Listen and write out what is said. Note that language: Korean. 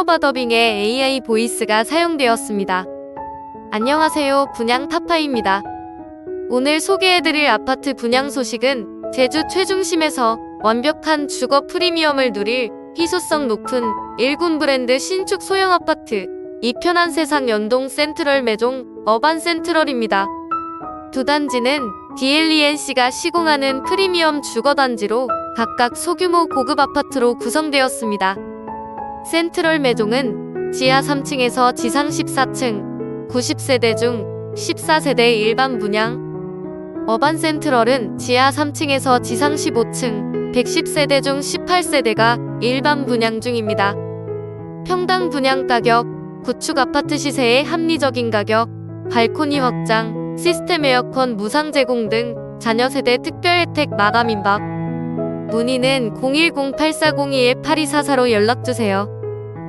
클로바 더빙에 AI 보이스가 사용되었습니다. 안녕하세요. 분양 타파입니다. 오늘 소개해드릴 아파트 분양 소식은 제주 최중심에서 완벽한 주거 프리미엄을 누릴 희소성 높은 일군 브랜드 신축 소형 아파트 이편한 세상 연동 센트럴 매종 어반 센트럴입니다. 두 단지는 DLENC가 시공하는 프리미엄 주거 단지로 각각 소규모 고급 아파트로 구성되었습니다. 센트럴 매종은 지하 3층에서 지상 14층, 90세대 중 14세대 일반 분양, 어반 센트럴은 지하 3층에서 지상 15층, 110세대 중 18세대가 일반 분양 중입니다. 평당 분양 가격, 구축 아파트 시세의 합리적인 가격, 발코니 확장, 시스템 에어컨 무상 제공 등 자녀 세대 특별 혜택 마감 임박. 문의는 010-8402-8244로 연락 주세요.